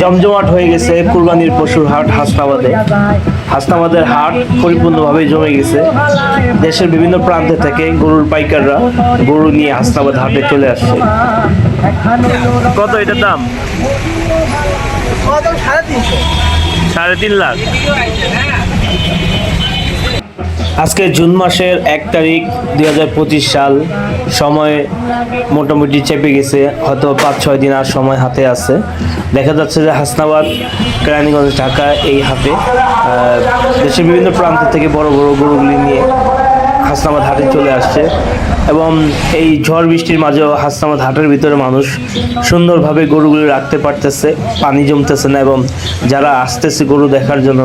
জমজমাট হয়ে গেছে কুরবানির পশুর হাট হাসনাবাদে। হাসনাবাদের হাট পরিপূর্ণভাবে জমে গেছে। দেশের বিভিন্ন প্রান্তে থেকে গরুর পাইকাররা গরু নিয়ে হাসনাবাদ হাটে চলে আসছে। কত এটার দাম? সাড়ে তিন লাখ। আজকে জুন মাসের এক তারিখ দু হাজার পঁচিশ সাল। সময় মোটামুটি চেপে গেছে, হয়তো পাঁচ, ছয় দিন আর সময় হাতে আছে। দেখা যাচ্ছে যে হাসনাবাদ, কেরানীগঞ্জ, ঢাকা এই হাতে দেশের বিভিন্ন প্রান্ত থেকে বড় বড় গরুগুলি নিয়ে হাসনাবাদ হাটে চলে আসছে। এবং এই ঝড় বৃষ্টির মাঝেও হাসনাবাদ হাটের ভিতরে মানুষ সুন্দরভাবে গরুগুলি রাখতে পারতেছে, পানি জমতেছে না এবং যারা আসতেছে গরু দেখার জন্য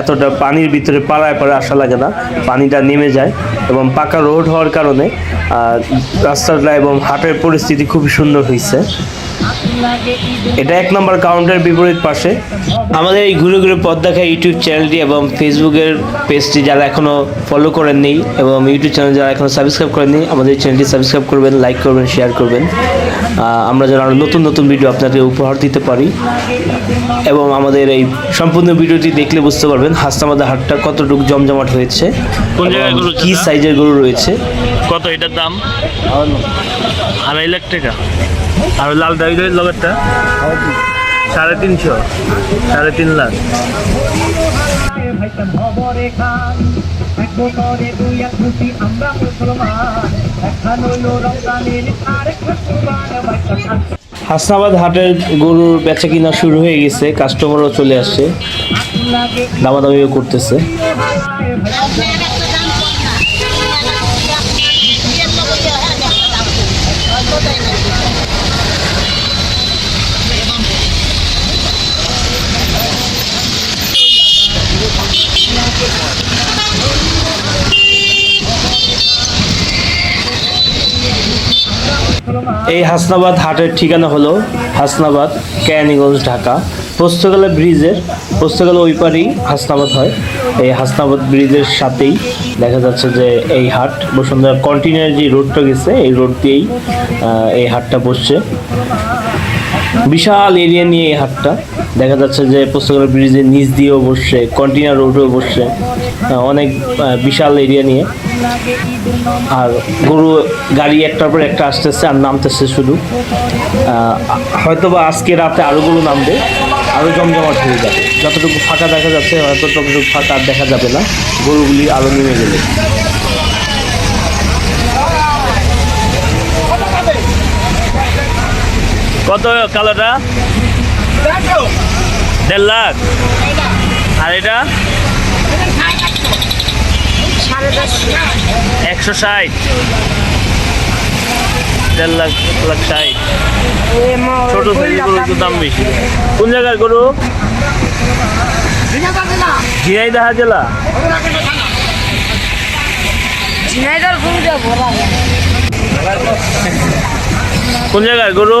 এতটা পানির ভিতরে পাড়ায় পাড়ায় আসা লাগে না, পানিটা নেমে যায় এবং পাকা রোড হওয়ার কারণে রাস্তাটা এবং হাটের পরিস্থিতি খুবই সুন্দর হয়েছে। এটা এক নম্বর কাউন্টার বিপরীত পাশে। আমাদের এই ঘুরে ঘুরে পথ দেখা ইউটিউব চ্যানেলটি এবং ফেসবুকের পেজটি যারা এখনও ফলো করেননি এবং ইউটিউব চ্যানেল যারা এখনও সাবস্ক্রাইব করেনি আমাদের চ্যানেলটি সাবস্ক্রাইব করবেন লাইক করবেন শেয়ার করবেন। আমরা যেন আরও নতুন নতুন ভিডিও আপনাকে উপহার দিতে পারি। এবং আমাদের এই সম্পূর্ণ ভিডিওটি দেখলে বুঝতে পারবেন হাসনামাদা হাটটা কতটুকু জমজমাট হয়েছে কি সাইজের গরু রয়েছে। কত এটার দাম? আড়াই লাখ টাকা। আর লাল দাবি লগেরটা? সাড়ে তিনশো সাড়ে তিন লাখ। দুই এক খুশি আমরা মুসলমান। হইল হাসনাবাদ হাটের গরুর বেচা কিনা শুরু হয়ে গেছে কাস্টমারও চলে আসছে। দামাদামিও করতেছে। এই হাসনাবাদ হাটের ঠিকানা হলো হাসনাবাদ ক্যানিগঞ্জ ঢাকা। পোস্তকালা ব্রিজের পোস্তকালা ওই পারেই হাসনাবাদ হয়। এই হাসনাবাদ ব্রিজের সাথেই দেখা যাচ্ছে যে এই হাট, বসুন্ধরা কন্টিনিউ যে রোডটা গেছে, এই রোড দিয়েই এই হাটটা বসছে। বিশাল এরিয়া নিয়ে এই হাটটা। দেখা যাচ্ছে যে পুস্তকালয় ব্রিজের নিচ দিয়েও বসছে কন্টিনিউয়ার রোডেও বসছে অনেক বিশাল এরিয়া নিয়ে। আর গরু, গাড়ি একটার পর একটা আসতেছে আর নামতেছে শুধু। হয়তো বা আজকে রাতে আরও গরু নামবে আরও জমজমাট হয়ে যাবে। যতটুকু ফাঁকা দেখা যাচ্ছে, হয়তো ততটুকু ফাঁকা আর দেখা যাবে না। গরুগুলি আরও নেমে গেলে। কত কালোটা? দেড় লাখ। আর এটা? একশো ষাট। দেড় লাখ লাখ ষাট। ছোট সাইজের গরু একটু দাম বেশি। কোন জায়গার গরু? ঝিনাইদহ জেলা। কোন জায়গার গরু?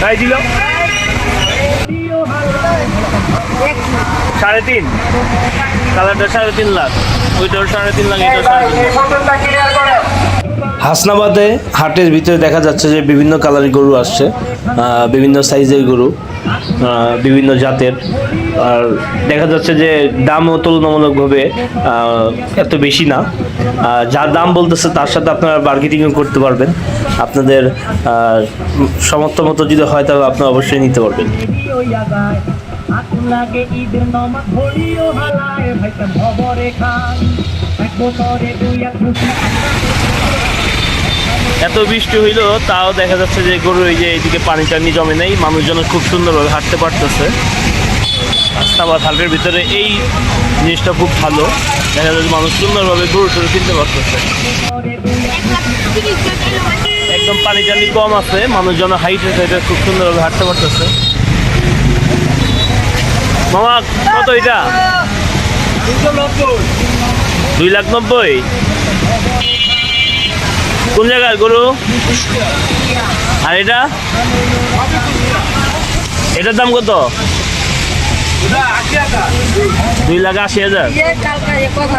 তাই দিল? সাড়ে তিন। কালারটা সাড়ে তিন লাখ। ওইটাও সাড়ে তিন লাখ হাসনাবাদে হাটের ভিতরে দেখা যাচ্ছে যে বিভিন্ন কালারের গরু আসছে বিভিন্ন সাইজের গরু বিভিন্ন জাতের। আর দেখা যাচ্ছে যে দামও তুলনামূলকভাবে এত বেশি না। যার দাম বলতেছে তার সাথে আপনারা বার্গেটিংও করতে পারবেন। আপনাদের সমর্থ মতো যদি হয় তাহলে আপনারা অবশ্যই নিতে পারবেন। লাগে নমাজ হালায় খান। এক বছরে দুই এক এত বৃষ্টি হইল তাও দেখা যাচ্ছে যে গরু এই যে এইদিকে পানি টানি জমে নেই মানুষজন খুব সুন্দরভাবে হাঁটতে পারতেছে। রাস্তাবাদ হাটের ভিতরে এই জিনিসটা খুব ভালো। দেখা যাচ্ছে মানুষ সুন্দরভাবে গরু টরু কিনতে পারতেছে। একদম পানি টানি কম আছে, মানুষজন হাইটে সাইডে খুব সুন্দরভাবে হাঁটতে পারতেছে। মামা, কত এটা? দুই লাখ নব্বই। কোন জায়গার গরু? আর এটা? এটার দাম কত? দুই লাখ আশি হাজার। কথা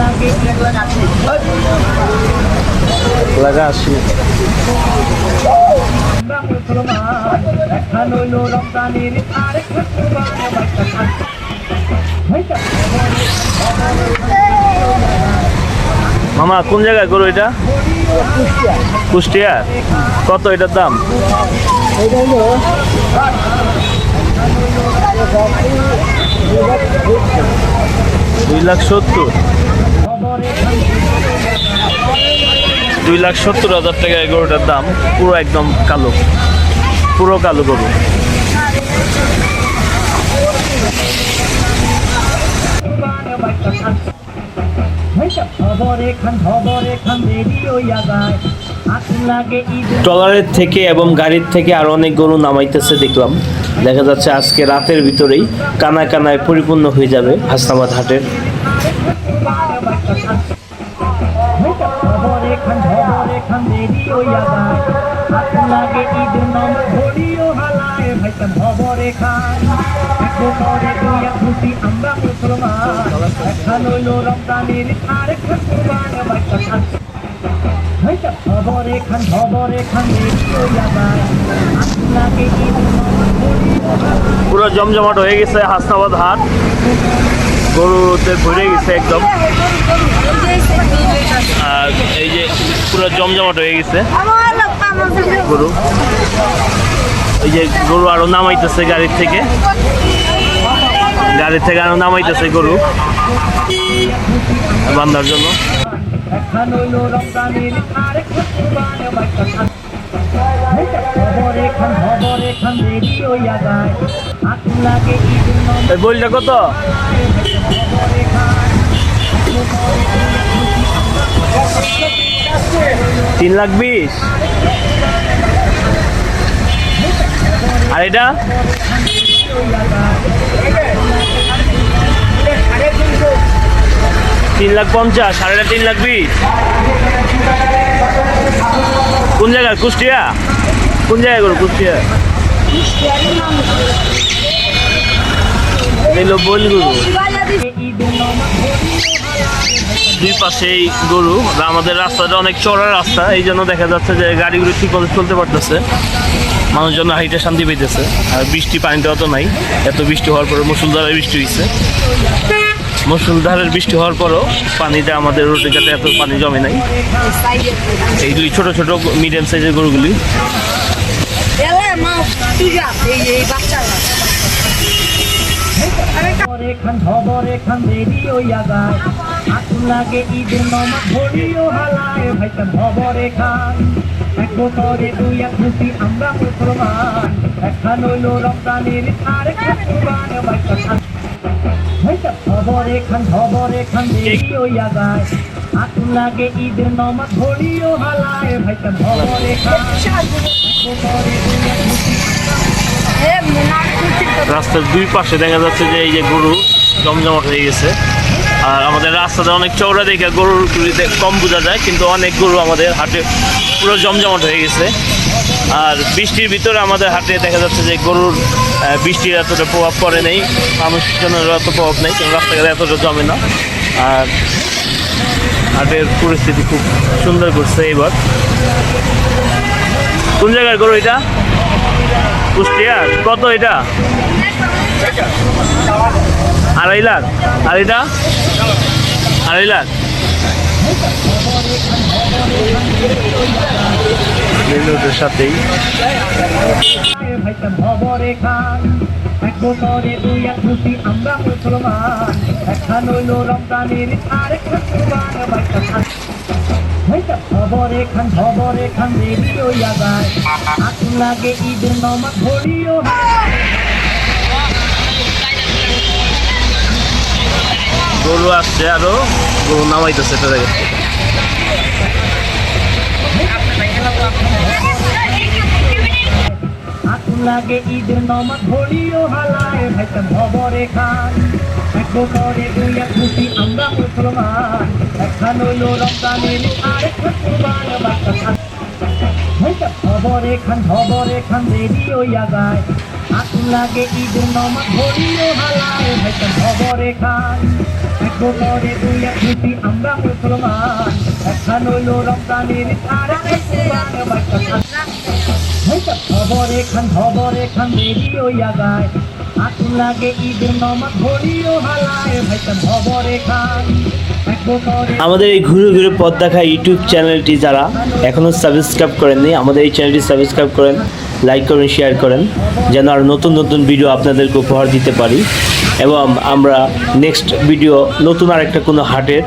খান ভাইটা মামা কোন জায়গায় গরু এটা? কুষ্টিয়া। কত এটার দাম? দুই লাখ সত্তর। দুই লাখ সত্তর হাজার টাকা গরুটার দাম, পুরো একদম কালো। পুরো কালো গরু। ট্রলারের থেকে এবং গাড়ির থেকে আরও অনেক গরু নামাইতেছে দেখলাম। দেখা যাচ্ছে আজকে রাতের ভিতরেই কানায় কানায় পরিপূর্ণ হয়ে যাবে হাসনাবাদ হাটের কুরবানে খান খবরে খান খবরে খান লাগে ঈদ নম ঘড়িও হালায় ভাইটা খবরে খান করে দুইয়া খুশি আমরা মুসলমান দেখা নইল রমজানের আরেক কুরবানে বাইকা খান ভাইটা খবরে খান খবরে খান দেরি হইয়া লাগে ঈদ নম পুরো জমজমাট হয়ে গেছে হাসনাবাদ হাট। গরুতে ভরে গেছে একদম। আর এই যে পুরো জমজমাট হয়ে গেছে গরু। এই যে গরু আরও নামাইতেছে গাড়ির থেকে। গাড়ির থেকে আরও নামাইতেছে গরু। বান্ধার জন্য। বইটা কত? তিন লাখ বিশ। আর এটা? তিন লাখ পঞ্চাশ, সাড়ে তিন লাখ বিশ। কোন জায়গায়? কুষ্টিয়া? কোন জায়গায় করো কুষ্টিয়া? এলো বল গরু দুই পাশেই গরু আমাদের রাস্তাটা অনেক চড়া রাস্তা, এই জন্য দেখা যাচ্ছে যে গাড়িগুলো ঠিক মতো চলতে পারতেছে। মানুষজন হাইটে শান্তি পেতেছে আর বৃষ্টি পানিটা অত নাই। এত বৃষ্টি হওয়ার পরে মুসুলধারে বৃষ্টি হয়েছে মুসুলধারের বৃষ্টি হওয়ার পরও পানিটা আমাদের রোডে যাতে এত পানি জমে নাই। এইগুলি ছোট ছোট মিডিয়াম সাইজের গরুগুলি। আমরা মুসলমান রাস্তার দুই পাশে দেখা যাচ্ছে যে এই যে গরু জমজমাট হয়ে গেছে। আর আমাদের রাস্তাটা অনেক চওড়া দেখে গরুগুলিতে কম বোঝা যায়, কিন্তু অনেক গরু আমাদের হাটে পুরো জমজমাট হয়ে গেছে। আর বৃষ্টির ভিতরে আমাদের হাটে দেখা যাচ্ছে যে গরুর বৃষ্টির এতটা প্রভাব পড়ে নেই। মানুষের জন্য এত প্রভাব নেই কিন্তু রাস্তাঘাটে এতটা জমে না। আর হাটের পরিস্থিতি খুব সুন্দর করছে এবার কোন জায়গার গরু এটা? কুষ্টিয়া। কত এটা? আড়াই লাখ। আর এটা? আড়াই লাখ মেন রোডের সাথেই ভাইতাম খবরে খান এক বছরে দুই এক খুশি আমরা মুসলমান একখান হইল রমজানের আরেকটা কুরবান ভাইতাম ভাইতাম খবরে খান খবরে খান দেরি হইয়া যায় আগুন লাগে ঈদের নমাজ ভরিও গরু আসছে আরও, গরু নামাইতেছে, এটা আগুন লাগে ঈদের নমাজ ভরিও হালায় ভাইতাম খবরে খান। এক বছরে দুই এক খুশি আমরা মুসলমান। একখান হইল রমজানের আরেকটা কুরবান হইতা খবরে খান খবরে খান, দেরি হইয়া যায়। আগুন লাগে ঈদের নমাজ ভরিও হালায় হইতা খবরে খান। এক বছরে দুই এক খুশি আমরা মুসলমান। একখান হইল রমজানের আরেকটা কুরবান খবরে এখান খবর এখান আগুন লাগে নমাজ হালায় ভাইটা খবর এখান আমাদের এই ঘুরে ঘুরে পথ দেখা ইউটিউব চ্যানেলটি যারা এখনও সাবস্ক্রাইব করেননি, আমাদের এই চ্যানেলটি সাবস্ক্রাইব করেন। লাইক করেন শেয়ার করেন, যেন আর নতুন নতুন ভিডিও আপনাদেরকে উপহার দিতে পারি। এবং আমরা নেক্সট ভিডিও নতুন আর একটা কোনো হাটের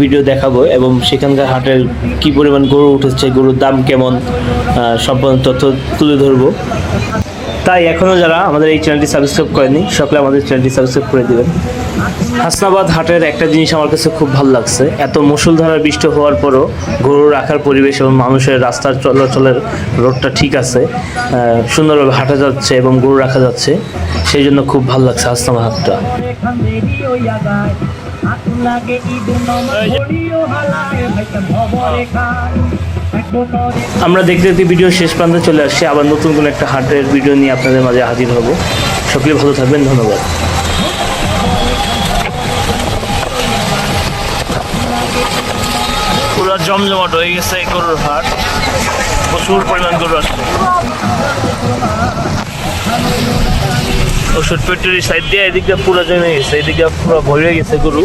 ভিডিও দেখাবো এবং সেখানকার হাটের কি পরিমাণ গরু উঠেছে, গরুর দাম কেমন সম্পূর্ণ তথ্য তুলে ধরবো। তাই এখনও যারা আমাদের এই চ্যানেলটি সাবস্ক্রাইব করেনি সকলে আমাদের চ্যানেলটি সাবস্ক্রাইব করে দেবেন। হাসনাবাদ হাটের একটা জিনিস আমার কাছে খুব ভালো লাগছে। এত মুসুলধারার বৃষ্টি হওয়ার পরও গরু রাখার পরিবেশ এবং মানুষের রাস্তার চলাচলের রোডটা ঠিক আছে সুন্দরভাবে হাঁটা যাচ্ছে এবং গরু রাখা যাচ্ছে, সেই জন্য খুব ভালো লাগছে হাসনাবাদ হাটটা। লাগে আমরা দেখতে দেখতে ভিডিও শেষ প্রান্তে চলে আসছি। আবার নতুন কোনো একটা হাটের ভিডিও নিয়ে আপনাদের মাঝে হাজির হব। সকলে ভালো থাকবেন, ধন্যবাদ। পুরো জমজমাট হয়ে গেছে গরুর হাট। প্রচুর পরিমাণ গরু আসছে। ওষুধ পেট্রোলি সাইড দিয়ে এদিকে পুরো জমে গেছে এদিকে পুরো ভরে গেছে গরু।